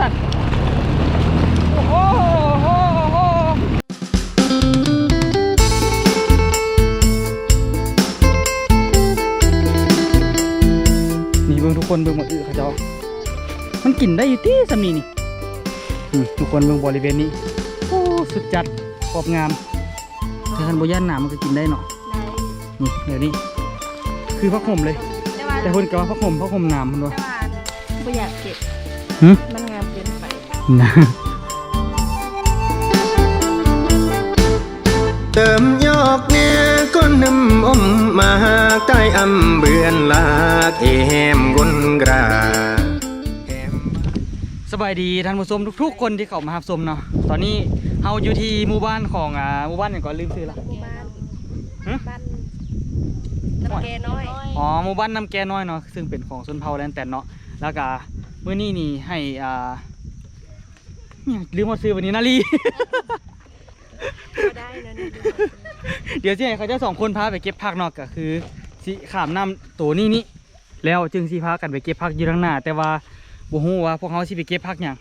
สัตว์ โอ้โหโอ้โหนี่เบิ่งทุกคนเบิ่งมาอือเขาเจ้า มันกินได้อยู่ที่สำนีนี่ทุกคนเบิ่งบริเวณนี้โอ้สุดจัดขอบงามถ้าท่านบย่านหนามันก็กินได้เนาะนนี่เดี๋ยวนี้คือพักห่มเลย แต่คนก็ว่าพักห่มพักห่มหนามมันวะแต่ว่าไม่อยากเก็บมัน นไปนะเติมยอกเนี้ยก้นน้ำอมมาหากใต้อำเบือนลากเอแหมกุนกราแหมสบายดีท่านผู้ชมทุกๆ คนที่เข้ามารับชมเนาะตอนนี้เฮาอยู่ที่หมู่บ้านของอ่าหมู่บ้านอย่างก่อนลืมชื่อละหมู่บ้านหึบ้านน้ำแกน้อยอ๋อหมู่บ้านน้ำแกน้อยเนาะซึ่งเป็นของชนเผ่าแลนแตนเนาะแล้วก็มื้อนี้นี่ให้อ่า เนี่ยลืมว่าซื้อวันนี้นาลี ก็ได้นะนี่เดี๋ยวสิให้เขาเจะสองคนพาไปเก็บผักเนาะก็คือสิขามน้ำตัวนี้นี่แล้วจึงสิพากันไปเก็บผักอยู่ทางหน้า แต่ว่าบ่ฮู้ว่าพวกเขาสิไปเก็บผักหยัง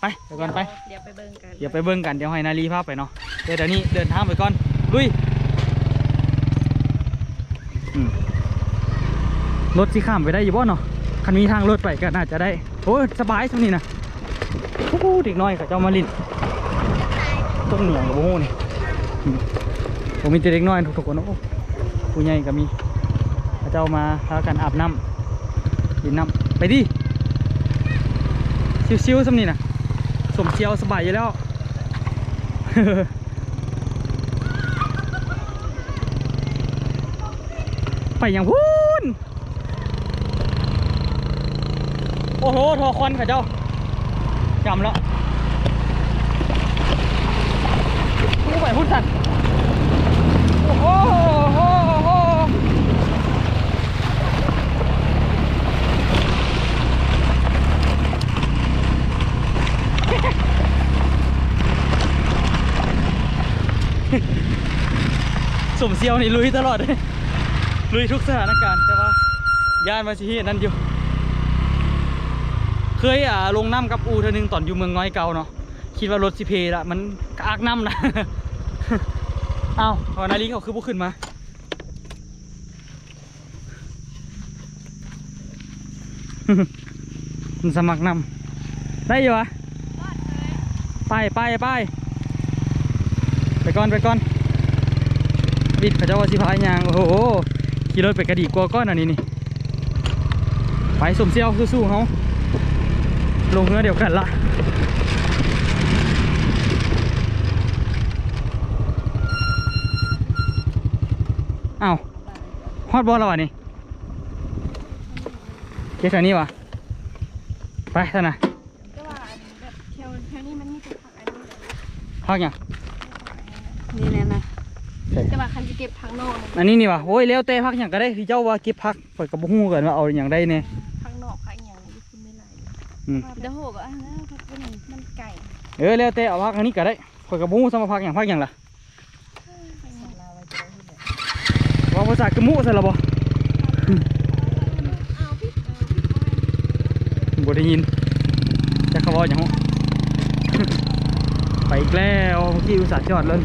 ไปเดี๋ยวก่อนไป เดี๋ยวไปเบิ่งกันเดี๋ยวไปเบิ่งกันเดี๋ยวให้นาลีพาไปเนาะเดี๋ยวเดี๋ยวนี้เดินทางไปก่อนลุยอืมรถสิข้ามไปได้อยู่บ่เนาะคันมีทางรถไปก็น่าจะได้โอ้ยสบายสำนี่นะ โอ้โหเด็กน้อยเขาเจ้ามาลินต้นเหนียงกับโอ้โหนี่ผมมีแต่เด็กน้อยทุกๆคนนะโอ้ผู้ใหญ่ก็มีเขาเจ้ามาพากันอาบน้ำดินน้ำไปดิชิวๆสำนี่นะสมเชียวสบายอยู่แล้วไปอย่างพูนโอ้โหทอควันค่ะเจ้า จำแล้วพูไปพูดสันโอ้โหโอ้โหโอ้โหสมเชียวนี่ลุยตลอดเลยลุยทุกสถานการณ์แต่ว่าย่านมาสิเฮ็ดนั่นอยู่ เคยอ่าลงน้ำกับอูเธอหนึ่งตอนอยู่เมืองน้อยเก่าเนาะคิดว่ารถสิเพละมันกากน้ำนะเอ้าพอนาลีเขาคือพวกขึ้นมามันสมัครนำได้อยู่วะไปไปไปไปก่อนไปก่อนบิดเขาเจะว่าสิพายยาง โอ้โหขี่รถไปกระดีกลัวก้อนอันนี้นี่ไปสมเซียวสู้ๆเขา ลงเรือเดียวกันละอ้าวฮอดบอลแล้ววะนี่เจ๊แถวนี้วะไปท่านนะแต่ว่าอันแบบแถวแถวนี้มันมีแต่ผักอันนี้พักยังนี่แน่นะใช่แต่ว่าคันจะเก็บผักนอกนะอันนี้นี่วะโอ้ยแล้วแต่พักอย่างก็ได้พี่เจ้าว่าเก็บพักเปิดกระบุ้งกันว่าเอาอย่างได้เนี่ย เดี๋ยวโหก็อะแล้วผักตัวนี้มันไก่เออแล้วแต่เอาพักอันนี้ก็ได้เปิดกระบุ้งสมพักอย่างพักอย่างล่ะผักลาวไว้เจอที่ไหนว่าภาษากระมุใส่ละบ่เอาพี่เอาพี่บ่ได้ยินจะเขาบอกอย่างไปอีกแล้วเมื่อกี้อุตส่าห์จอดเลย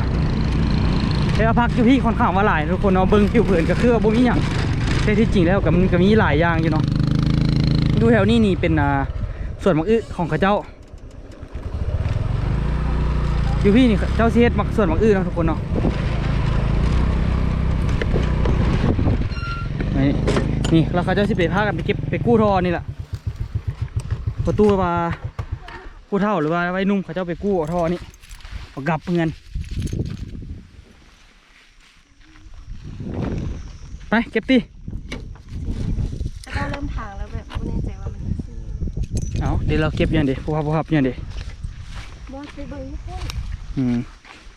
แต่ว่าพักอยู่พี่ค่อนข้างว่าหลายทุกคนเนาะเบิ่งผิวเผินก็คือว่าบ่มีหยังแต่ที่จริงแล้วก็มันก็มีหลายอย่างอยู่เนาะดูแถวนี้นี่เป็นอ่า ส่วนมักอึของเขาเจ้า อยู่พี่นี่เจ้าเฮ็ดมักส่วนมักอึเนาะทุกคนเนาะนี่นี่แล้วเขาเจ้าสิไปพากันไปเก็บไปกู้ทอนี่แหละประตูว่าผู้เฒ่าหรือว่าไว้นุ่มเขาเจ้าไปกู้ทอนี่กลับเงินไปเก็บตี แล้วก็เริ่มทางแล้วแบบไม่แน่ใจว่ามันจะซื้อ เอาเดี๋ยวเราเก็บอย่างเดียวผู้พับผู้พับอย่างเดียวบอสไปเบิ่งทุกคนอืม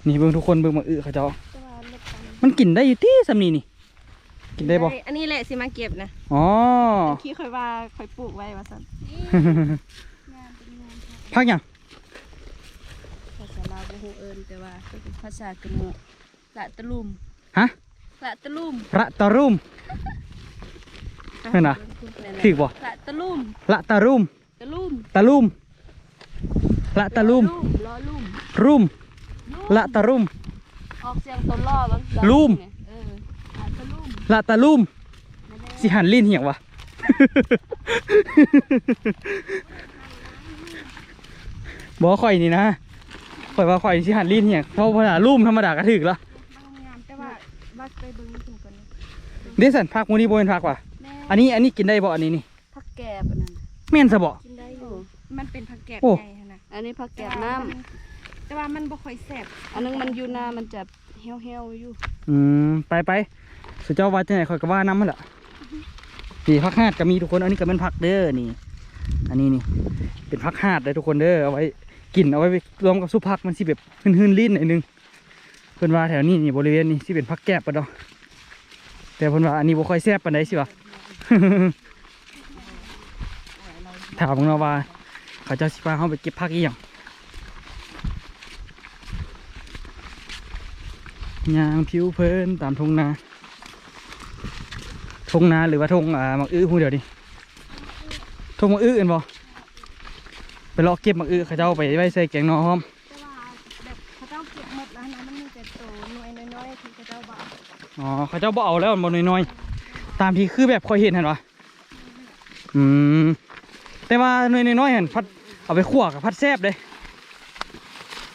นี่เบิ่งทุกคนเบิ่งมาอึเขาเจ้าแต่ว่าเล็กกันมันกินได้อยู่ที่สำนีนี่ กินได้บ่อันนี้แหละสิมาเก็บนะอ๋อที่ค่อยว่าค่อยปลูกไว้ว่าซั่นพักอย่างภาษาลาวบ่ฮู้เอิ้นแต่ว่าเป็นภาษากะโมละตะลุมฮะละตะลุมพระตะรุมเห็นน่ะถูกบ่ละตะลุมละตะรุม ตะลุมตะลุมละตะลุ่มล้อลุ่มรุ่มละตะรุ่มออกเสียงต้นล้อบ้างลุ่มเอออาจจะลุ่มละตะลุ่มนั่นแหละสิหันลิ้นเหี่ยงวะบอกข่อยนี่นะข่อยว่าข่อยสิหันลิ้นเหี่ยงเพราะภาษาลุ่มธรรมดาก็ถึกละบางงามแต่ว่าบัสไปเบิ่งถึงก่อนนะเดสันพักมูนี่โบเป็นพักว่ะแม่อันนี้อันนี้กินได้บ่อันนี้นี่ผักแกบอันนั้นแม่นซะบ่กินได้อยู่ มันเป็นผักแกบโอ้ ใหญ่หั่นนะอันนี้ผักแกบน้ำแต่ว่ามันบ่ค่อยแซ่บอันนึงมันอยู่นามันจะเหี่ยวเหี่ยวๆอยู่อืมไปไปสุเจ้าว่าจะไหนข่อยก็ว่าน้ำมันละนี่พักหาดก็มีทุกคนอันนี้ก็เป็นผักเด้อนี่ อันนี้นี่ เป็นผักหาดเลยทุกคนเด้อเอาไว้กินเอาไว้รวมกับซุปผักมันสิแบบหืนๆลิ้นหน่อยนึงเพิ่นว่าแถวนี้นี่บริเวณนี้สิเป็นผักแกบปะเนาะแต่เพิ่นว่าอันนี้บ่ค่อยแซ่บปานใดสิวะ ถามมึงเนาะว่า เขาจ้าสิพาเฮาไปเก็บผักอีหยังยางผิวเพลินตามทงนาทงนาหรือว่าทงอ่ามักอื้อพูดเดี๋ยวดิทงมักอื้อเอ็นบ่ไปเลาะเก็บมักอื้อเขาเจ้าไปไว้ใส่แกงนอหอมเขาเจ้าเก็บหมดแล้วนะมันมีแต่โตหน่วยน้อยที่เขาเจ้าบ่อ๋อเขาเจ้าบ่เอาแล้วมันบ่น้อยๆตามที่คือแบบคอยเห็นเห็นวะอืมแต่ว่าน่วยน้อยๆเห็นพัด เอาไปขั่วกับพัดแซบเลย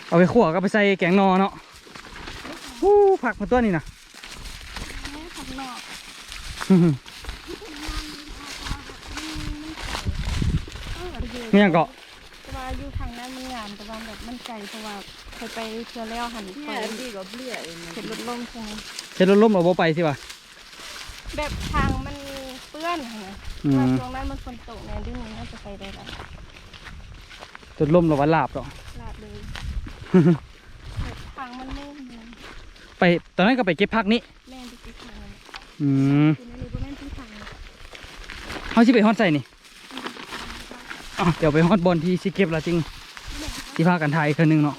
เอาไปขั่วกับไปใส่แกงนอเนาะฮู้ผักมาตัวนี้นะแม่ผักนอกเนี่ยเกาะแต่ว่าอยู่ทางนั้นมันงามแต่ว่าแบบมันไกลเพราะว่าเคยไปเทื่อแล้วหันเนี่ไปยดีกว่าเปลี่ยเองนะเห็นรถลงใช่ไหมเช็ดรถล้มเอาบ่ไปสิวะแบบทางมันเปื้อนค่ะนะอืมว่าช่วงนั้นมันฝนตกไงดึงนี้น่าจะไปได้แล้ว จนล้มเราว่าลาบเนาะลาดเลยแบบทางมันไม่เหมือนไปตอนนั้นก็ไปเก็บผักนี้แม่นที่ทางอืมคือนั่นนี่บ่แม่นที่ทางเขาสิไปฮอดใส่นี่อ๋อเดี๋ยวไปฮอดบอลที่สิเก็บและจริงที่พากันถ่ายอีกเทื่อนึงเนาะ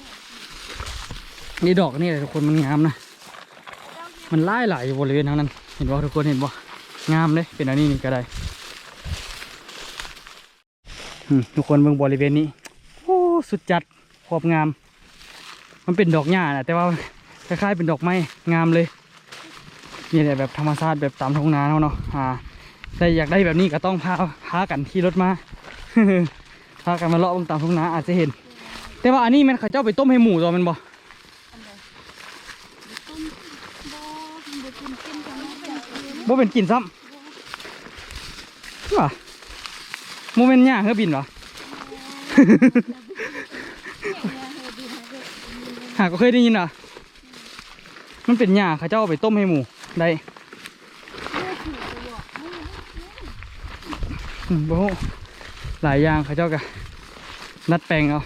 นี่ดอกนี่แหละทุกคนมันงามนะมันไล่หลายอยู่บริเวณทางนั้น เห็นบ่ทุกคนเห็นบ่งามเลยเป็นอันนี้นี่ก็ได้อืมทุกคนเบิ่งบริเวณนี้โอ้ สุดจัดขอบงาม มันเป็นดอกหญ้านะแต่ว่าคล้ายๆเป็นดอกไม้งามเลยนี่แหละแบบธรรมชาติแบบตามท้องนาเขาเนาะอ่าแต่อยากได้แบบนี้ก็ต้องพาพากันขี่รถมาพากันมาเลาะเบงตามท้องนาอาจจะเห็น แต่ว่าอันนี้แมันเขาเจ้าไปต้มให้หมูตัวมันบ่บ่บ่กินกินกันนะเป็นบ่เป็นกลิ่นซ้ำว่าโมเมนต์ย่างเฮือบินวะ หาก็เคยได้ยินอะ มันเป็นหญ้าเขาเจ้าเอาไปต้มให้หมูได้อืมบ่ฮู้หลายอย่างเขาเจ้าก็นัดแปลงเอา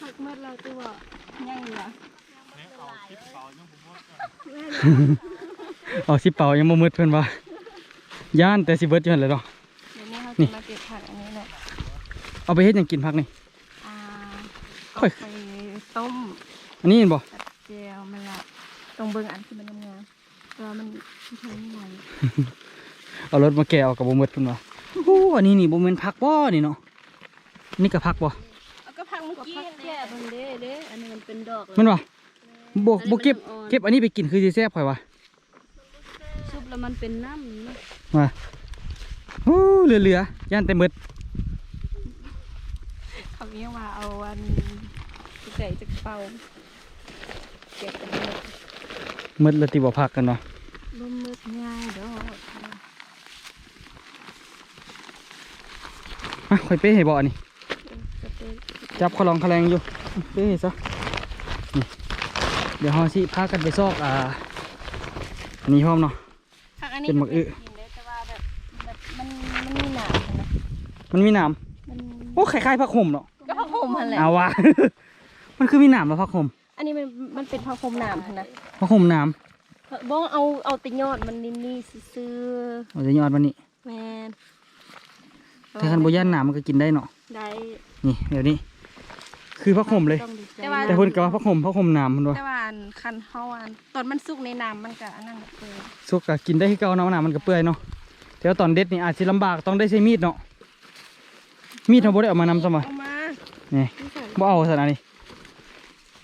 ผักเมื่อเราตัวยังเหลือเอาสิเป่ายังบ่มืดเพิ่นว่าย่านแต่สิเบิดอยู่หั่นแหละเนาะเดี๋ยวนี้ เอาไปเฮ็ดหยังกินพักนี่ อ่าค่เอาอยไปต้มอันนี้เห็นบ่กับเจียวมันละตรงเบิ่งอันที่มันงามๆแต่ว่ามันที่ทำไม่ไหวเอารถมาแกะเอากับบ่มืดเพิ่นว่าโอ้โหอันนี้นี่บ่แม่นผักบ่นี่เนาะอันนี่ก็ผักบ่เอาก็พักมันก็กี้ผักแกบมันเด้เด้อันนี้มันเป็นดอกเลยมันว่าบ่บ่เก็บอันนี้มันอ่อนเก็บอันนี้ไปกินคือสิแซ่บข่อยว่าซุปแล้วมันเป็นน้ำนะมาโอ้เหลือๆย่านแต่มืด เขาเรียกว่าเอาวันใส่จากเป่าเก็บกันหมดมืดแล้วติบ่พักกันเนาะบ่มืดง่ายดอกมาข่อยเป้ให้บ่อันนี้สเต็กจับขอลองขะแลงอยู่เป้ให้ซะนี่เดี๋ยวเฮาสิพากันไปซอกอ่าอันนี้พร้อมเนาะ ผักอันนี้เป็นหมักอึ กินได้แต่ว่าแบบแบบมันมันมีหนามนะมันมีหนามมันโอ้คล้ายๆผักห่มเนาะก็ผักโขม หั่นแหละเอาว่ะมันคือมีหนามมาผักห่มอันนี้มันมันเป็นผักโขมหนามหั่นนะผักห่มหนามบ่เอาเอาแติยอดมันนี่นี่ซื่อเอาจะยอดมันนี่ๆแม่นถ้าคันบ่ย่านหนามมันก็กินได้เนาะได้นี่เดี๋ยวนี้ คือผักห่มเลย ต้องดีใจแต่เพิ่นก็ว่าผักห่มผักห่มหนามเพิ่นว่าแต่ว่าอันคันเฮาอันตอนมันสุกในน้ำมันก็อันนั้นเปื่อยสุกก็กินได้คือเก่าเนาะหนามมันก็เปื่อยเนาะเดี๋ยวตอนเด็ดนี่อาจสิลำบากต้องได้ใช้มีดเนาะมีดเราบ่ได้เอามานำซะมาเอามา นี่ที่ใส่บ่เอาซะนะนี่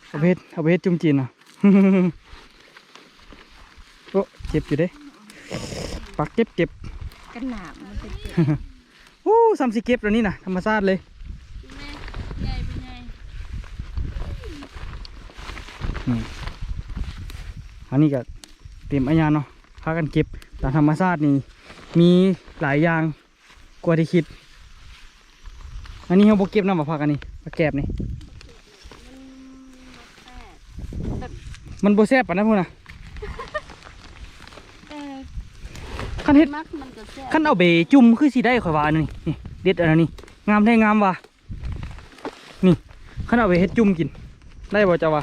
เอาไปเฮ็ดเอาไปเฮ็ดจุ่มจีนเนาะโอ้เจ็บอยู่เด้ปักเจ็บเจ็บกันหนามมันเป็นเจ็บโอ้ซ้ำสิเก็บแล้วนี่นะธรรมชาติเลยใหญ่เป็นไงอันนี้ก็เตรียมอันยาเนาะพากันเก็บตามธรรมชาตินี่มีหลายอย่างกว่าที่คิด อันนี้เราบ่เก็บน้ำมาพักอันนี้ มาแกบนี่ มันบ่แซ่บปานนั้นพุ่นน่ะเออคันเฮ็ดมักมันก็แซ่บคันเอาเบจุ่มคือสิได้ข่อยว่าอันนี้นี่เด็ดอันนี้งามแท้งามว่ะนี่คันเอาไปเฮ็ดจุ่มกิน ได้บ่เจ้าว่า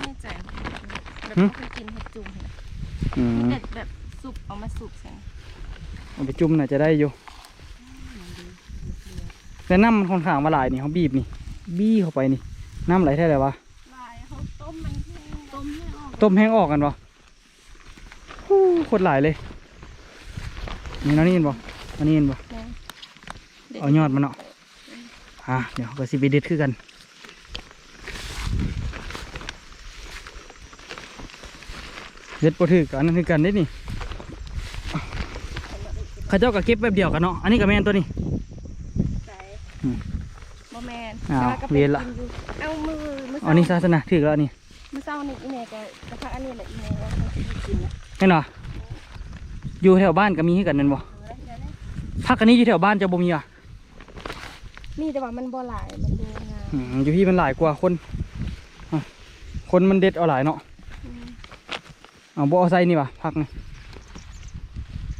ไม่ใจแบบหึเขาเคยกินเห็ดจุ่มเห็ดอืม เด็ดแบบสุกเอามาสุกใส่เอาไปจุ่มน่าจะได้อยู่ แต่น้ำมันค่อนข้างมาหลายนี่เขาบีบนี่ บี้เข้าไปนี่ น้ำไหลแท้เลยวะลายเขาต้มมันแห้งต้มให้ออกต้มแห้งออกกันวะฮู้โคตรหลายเลยนี่เนาะนี่เห็นบ่อันนี้เห็นบ่นะเอายอดมันเนาะอะเดี๋ยวก็สิไปเด็ดคือกันเด็ดบ่ถือกันนั่นคือกันเด็ดนี่ข้าเจ้าก็เก็บแบบเดียวกันเนาะอันนี้ก็แม่นตัวนี้ นอ้าวแต่ก็เวียนละกิอยู่เอามือมืออันนี้ศาสนาถือแล้วอันนี่มือเศร้านี่อีเมลก็กระพักอันนี้แหละอีเมลว่าเขาจะกินนะเห็นเหรออยู่แถวบ้านก็มีให้กันนั่นบ่เดี๋ยวนะพักอันนี้อยู่แถวบ้านจะบ่มีอะนี่แต่ว่ามันบ่หลายมันดูงามอืมอยู่พี่มันหลายกว่าคนอะคนมันเด็ดเอาหลายเนาะอืมเอาบ่เอาใส่นี่ป่ะพักนี่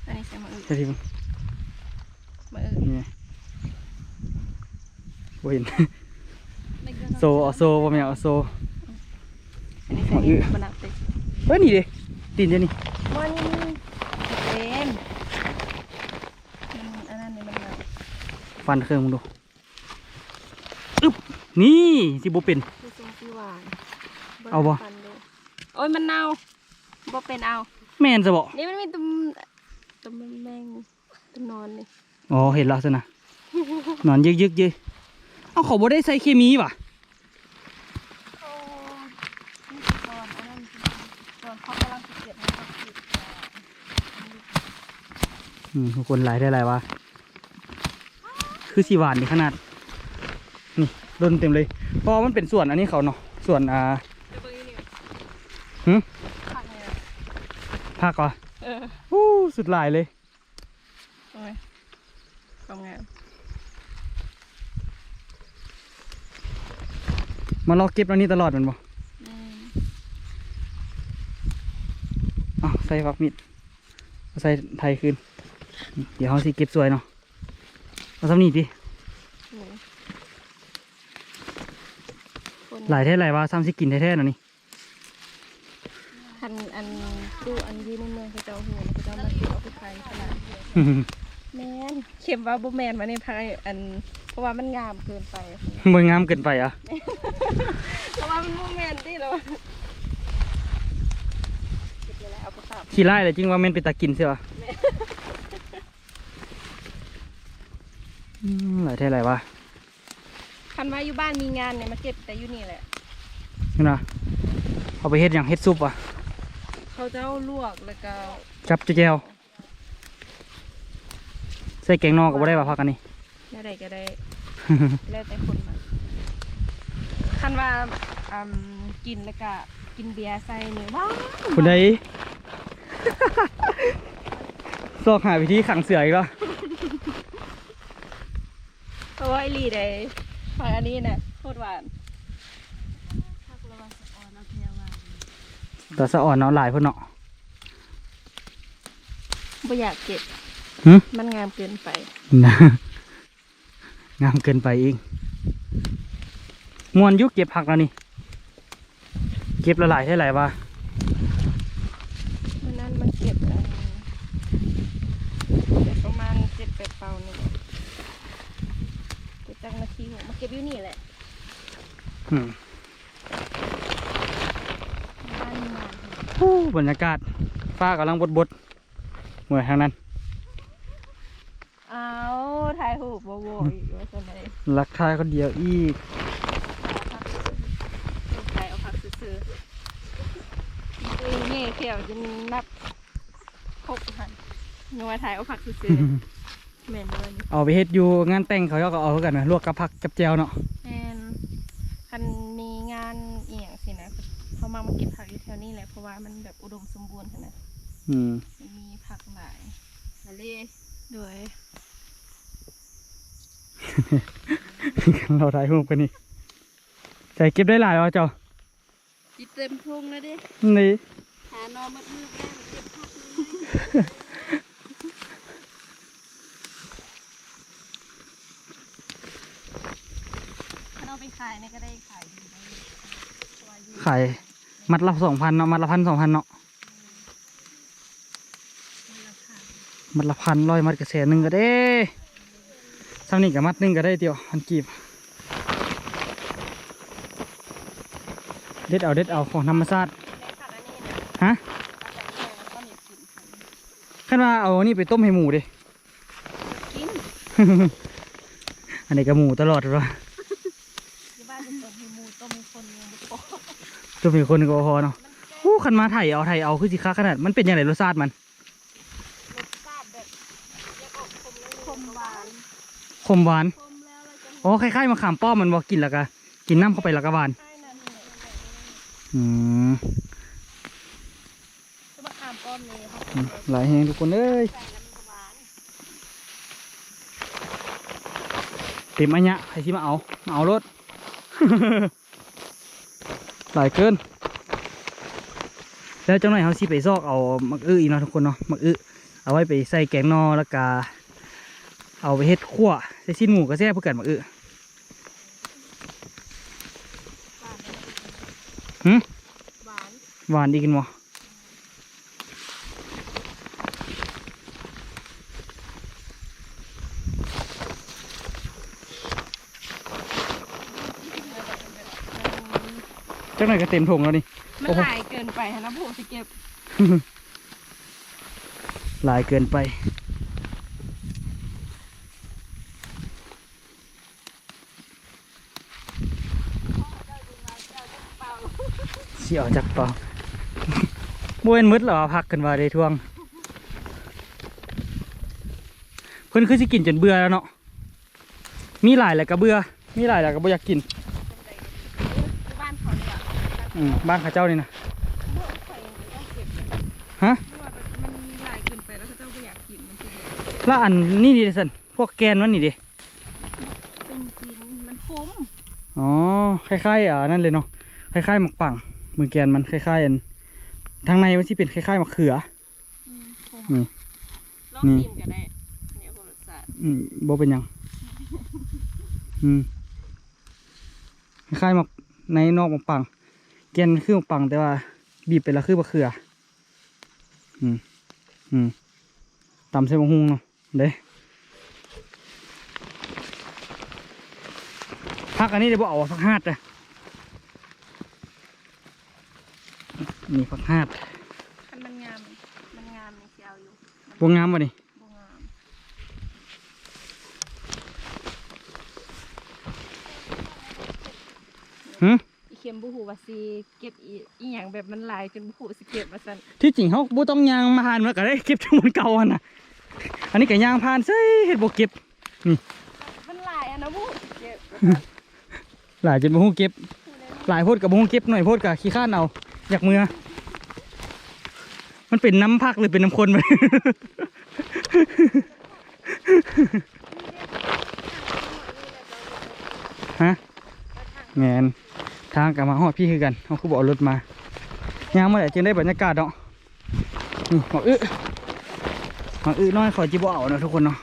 อันนี้ใส่มาอื่นใช่ที่มันมาอื่นนี่ไง บ่เห็นโซเอาโซบ่แม่นเอาโซอันนี้ใส่มาอื่นี่นมันหนักเต็มเฮ้ยนี่เด้ตีนเจ้านี่มันเป็นมันอันนั้นนี่มันหนักฟันเครื่องมึงดูอึ๊บนี่สิบ่เป็นคือทรงสีหวานเอาบ่ฟันดูโอ้ยมันเน่าบ่เป็นเอาแม่นซะบ่นี่มันมีตุ่มตุ่มแมงตุ่มนอนนี่อ๋อเห็นแล้วซะนะนอนยึกๆเย เอาเขาบ่ได้ใส่เคมีป่ะโอ้นี่คือตอนอันนั้นตอนเขากำลังจะเก็บให้เขาขีดยาอืมทุกคนหลายได้หลายวะคือสีหวานนี่ขนาด นี่โดนเต็มเลยเพราะว่ามันเป็นส่วนอันนี้เขาเนาะส่วนอ่าเดี๋ยวเบิ่งนี่หึขาดเลยอะผักวะเอออู้สุดหลายเลยโอ้ยความงาม มารอเก็บอันนี้ตลอดแมันบ่อืมอ้าวใส่ฟักมิดเอาใส่ไทยคืน เดี๋ยวเขาสิเก็บสวยเนาะเอาสำนีดิโอ้ยคนหลายแท้หลายว่าซ้ำสิกินแท้ๆน่ะนี่คันอันตู้อันอยืนในเมืองเขาเจ้าหูเขาเจ้ามาเก็บเอาไปขายตลาด แมนเข็มว่าบ่แมนมาในไทยอัน เพราะว่ามันงามเกินไปมวยงามเกินไปอะเพราะว่ามันบ่แมนที่เราเก็บเลยแหละเอาไปฝากขี้ไล่เลยจริงว่าแมันเป็นตากินใช่ปะอืมหลายแท้หลายว่าคันว่าอยู่บ้านมีงานเนี่ยมาเก็บแต่อยู่นี่แหละเห็นปะเอาไปเฮ็ดอย่างเฮ็ดซุปอะ เขาเจ้าลวกแล้วก็จับแจวใส่แกงนอกก็บ่ได้ป่ะพักกันนี่อะไรก็ได้ แล้วแต่คนมาคันว่าอืมกินแล้วก็กินเบียร์ใส่เนี่ยว้าวคุณใด ซอกหาวิธีขังเสืออีกแล้วเพราะว่าไอรีได้ฟังอันนี้น่ะโคตรหวานแต่สะอ่อนเนาะหลายเพิ่นเนาะไม่อยากเก็บ หึมันงามเกินไป นะงามเกินไปเองมวนอยุกเก็บผักแล้วนี่ เก็บละหลายเท่าไหร่วะวันนั้นมันเก็บอันเก็บประมาณเจ็ดแปดเปานี่เก็บจังนาทีหัวมาเก็บอยู่นี่แหละอืมบ้านมีงาน ฮู้บรรยากาศฟ้ากำลังบดบดๆเหมือนทางนั้นเอา ถ่ายหูปโบโบอีกว่าจะไหนรักทายคนเดียวอีกถ่ายเอาพักซื้อๆตัวเงี้ยเขียวจะนับหกหันนัวถ่ายเอาพักซื้อๆแม่นเลยเอาไปเฮ็ดอยู่งานแต่งเขาก็เอาคือกันนะลวกกับผักกับแจวเนาะแม่นคันมีงานเอียงสินะเขามามาเก็บผักอยู่แถวนี้แหละเพราะว่ามันแบบอุดมสมบูรณ์ขนาดอืมมันมีผักหลายทะเลด้วย เราถ่ายรูปกันนี่ใจเก็บได้หลายเอาเจ้าจิตเต็มพุงแล้วดินี่หานอนมัดมือแม่เก็บผักเลยถ้าเราไปขายเนี่ยก็ได้ขายดีนะเพราะว่าอยู่ขายมัดละสองพันเนาะมัดละพันสองพันเนาะมีราคามัดละพันร้อยมัดกระแสหนึ่งก็ได้ ซ้ำนี่กับมัดหนึ่งก็ได้เดียวพันกีบ เด็ดเอาเด็ดเอาของธรรมชาติในผักอันนี้นะฮะเอาแต่นี่แล้วก็มีกินค่ะขั้นว่าเอานี่ไปต้มให้หมูดิกิน อันนี้ก็หมูตลอดเลยที่บ้านจะต้มให้หมูต้มให้คนยังไม่พอตัวมีคนก็พอเนาะโอ้ขันมาไถเอาไถเอาคือสิค้าขนาด มันเป็นยังไงรสชาติมัน รสชาติแบบยังออกคมเลยคมหวาน ขมหวานคมแล้วเราจะอ๋อคล้ายๆมะขามป้อมมันบอกกินแล้วก็กินน้ำเข้าไปแล้วก็หวานใช่นั่นแหละอืมจะขามป้อมเลยค่ะอืมหลายแหงทุกคนเอ้ยเต็มอันเนี้ยใครที่มาเอา มาเอารถ หลายเกิน แล้วจังหน่อยเขาสิไปซอกเอามักอื้ออีกเนาะทุกคนเนาะ มักอื้อเอาไว้ไปใส่แกงนอแล้วก็เอาไปเฮ็ดขั่ว ใส่ชิ้นหมูก็แซ่บเพื่อกันมักอื้อหึหวานหวานดีกินบ่จังหน่อยก็เต็มถุงแล้วนี่ มันโอ้โหหลายเกินไปฮะนะผู้สิเก็บ หลายเกินไป เสียวจากเปล่าบเวนมืดเหรอพักกันว่าได้ทวง เพิ่นคือสิกินจนเบื่อแล้วเนาะมีหลายแล้วก็เบื่อมีหลายแล้วก็บ่อยากกินที่บ้านเขาเนี่ยอืมบ้านเข้าเจ้านี่นะเมื่อใส่ต้องเก็บเพราะฮะว่าแบบมันหลายเกินไปแล้วเขาเจ้าไม่อยากกินมันคือแบบแล้วอันนี่ดิสันพวกแกนมันนี่ดิเป็นกินมันคมอ๋อคล้ายๆอ่านั่นเลยเนาะคล้ายๆหมักปัง มือแกนมันคล้ายๆอันทางในมันที่เป็นคล้ายๆมะเขืออืมคมนี่ ลองนี่กินก็ได้เนี่ยคนรสชาติอืมโบเป็นหยัง อืมคล้ายๆหมักในนอกหมักปัง แกนคือหมักปังแต่ว่า บีบไปแล้วคือมะเขือ อืมอืมตำใส่มะฮุงเนาะเด้พักอันนี้เดี๋ยวบเอาพักฮาดเลย นี่พักฮาดคันมันงาม มันงามในเชียวอยู่บวงงามวะนี่บ่งามหึอีเข็มบุหูว่าสิเก็บอีอีหยังแบบมันหลายจนบุหูสิเก็บมาสั่นที่จริงเขาบ่ต้องยางมาผ่านมาก็ได้เก็บทั้งหมดเก่าอันน่ะอันนี้ก็ยางผ่านใส่เฮ็ดบ่เก็บมันหลายอะนะบุเก็บ หลายจนบ่ฮู้เก็บ หลายโพดกับบ่ฮู้เก็บหน่อยโพดกับขี้ข้านเอา อยากมือมันเป็นน้ำพักหรือเป็นน้ำคนไปฮะแมนทางกลับมาฮอดพี่คือกันเขาคือบอกเอรถมายางมาแต่จึงได้บรรยากาศเนาะนี่หอกอึหอกอึน้อยขอจิบเอาเนาะทุกคนเนาะ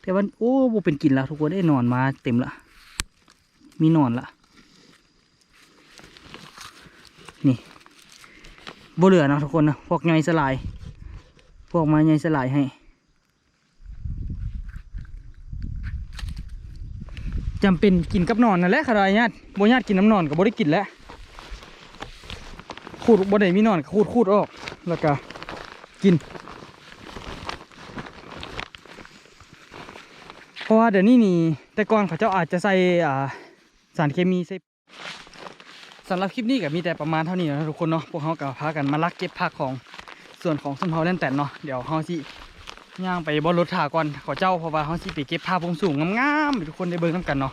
แต่วันโอ้บ่เป็นกินแล้วทุกคนได้นอนมาเต็มละมีนอนละ นี่บเหลือนะทุกคนนะพวกไงสลาย พวกไม้ไงสลายให้ จำเป็นกินกับนอนนั่นแหละค่ะญาติบ่ญาติกินน้ำนอนก็บ่ได้กินแล้วขูดบได้มีนอนขูดขูดออกแล้วก็กิน เพราะว่าเดี๋ยวนี้นี่แต่ก่อนเขาเจ้าอาจจะใส่สารเคมีใส่ สำหรับคลิปนี้ก็มีแต่ประมาณเท่านี้นะทุกคนเนาะพวกเขาก็พากันมาลักเก็บผักของส่วนของสมเฮาแล่นแต่นเนาะเดี๋ยวเขาสิย่างไปบนรถถาก่อนขอเจ้าเพราะว่าเขาสิไปเก็บภาพงสูงงามๆให้ทุกคนได้เบิ่งน้ำกันเนาะ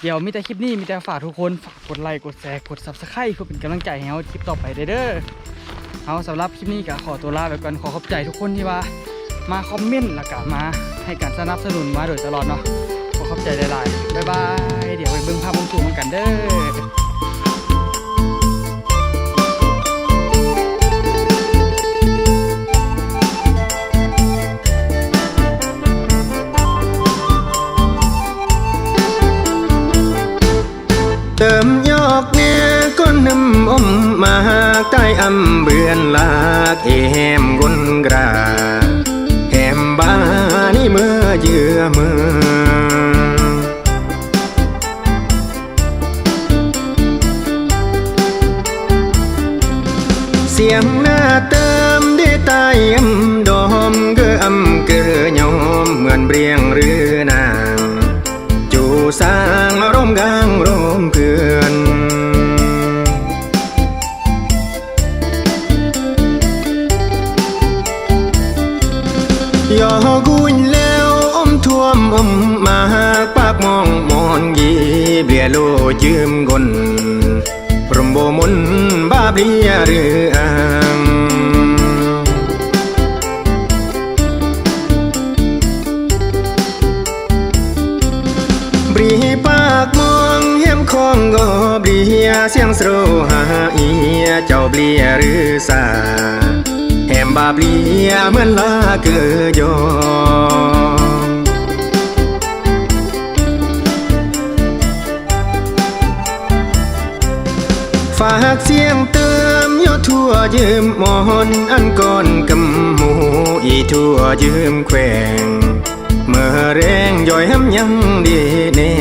เดี๋ยวมีแต่คลิปนี้มีแต่ฝากทุกคนฝากกดไลค์กดแชร์กด subscribe เพื่อเป็นกำลังใจให้เราคลิปต่อไปเด้อเอาสำหรับคลิปนี้ก็ขอตัวลาไปก่อนขอขอบใจทุกคนที่ว่า มาคอมเมนต์แล้วก็มาให้การสนับสนุนมาโดยตลอดเนาะ ขอบใจหลายๆ บ๊ายบาย เดี๋ยวไปเบิ่งภาพวงสูงกันเด้อ ยอกุยแล้วอมท่วมอมมาปากมองมอนยีเบียโลยืมกนพรมโบมนบาเบียเรืออังบรีปากมองเยี่ยมคองก็บรีเสียงสโรหาเอียเจ้าเบียหรือสา แหมบาเบลียเหมือนลาเกือยอฝากเสียงเติมยอทั่วยืมหมอนอันก่อนกำหมูอีทั่วยืมแขวงเมื่อแรงย่อยห้ำยังดีแน่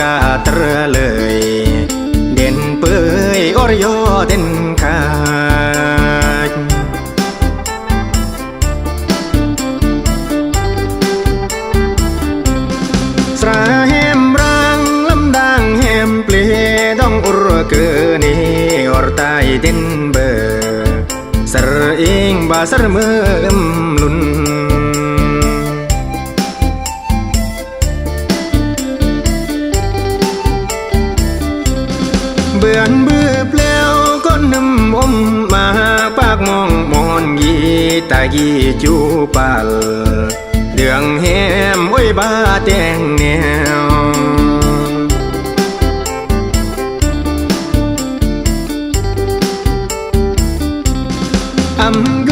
กาเตรเลย เด่นเปยอรยอเด่นขาสระแหมรังลำดังแหมเปลีต้องอุรเกนีอรตายเด่นเบอสระเองบาสระเมื่อมลุน ตายีจูปัลเดืองแหมโอ้ยบ้าแตงแนวอำเ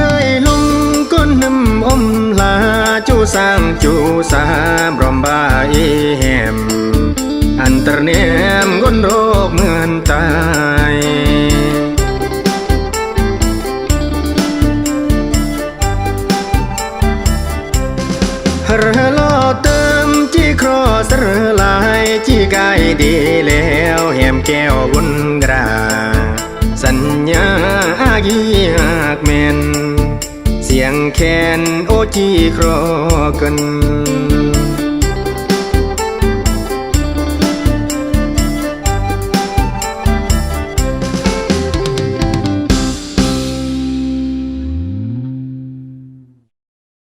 แล้วแหมแก้วบุญกราสัญญาอากีหากแมนเสียงแคนโอจีครอกัน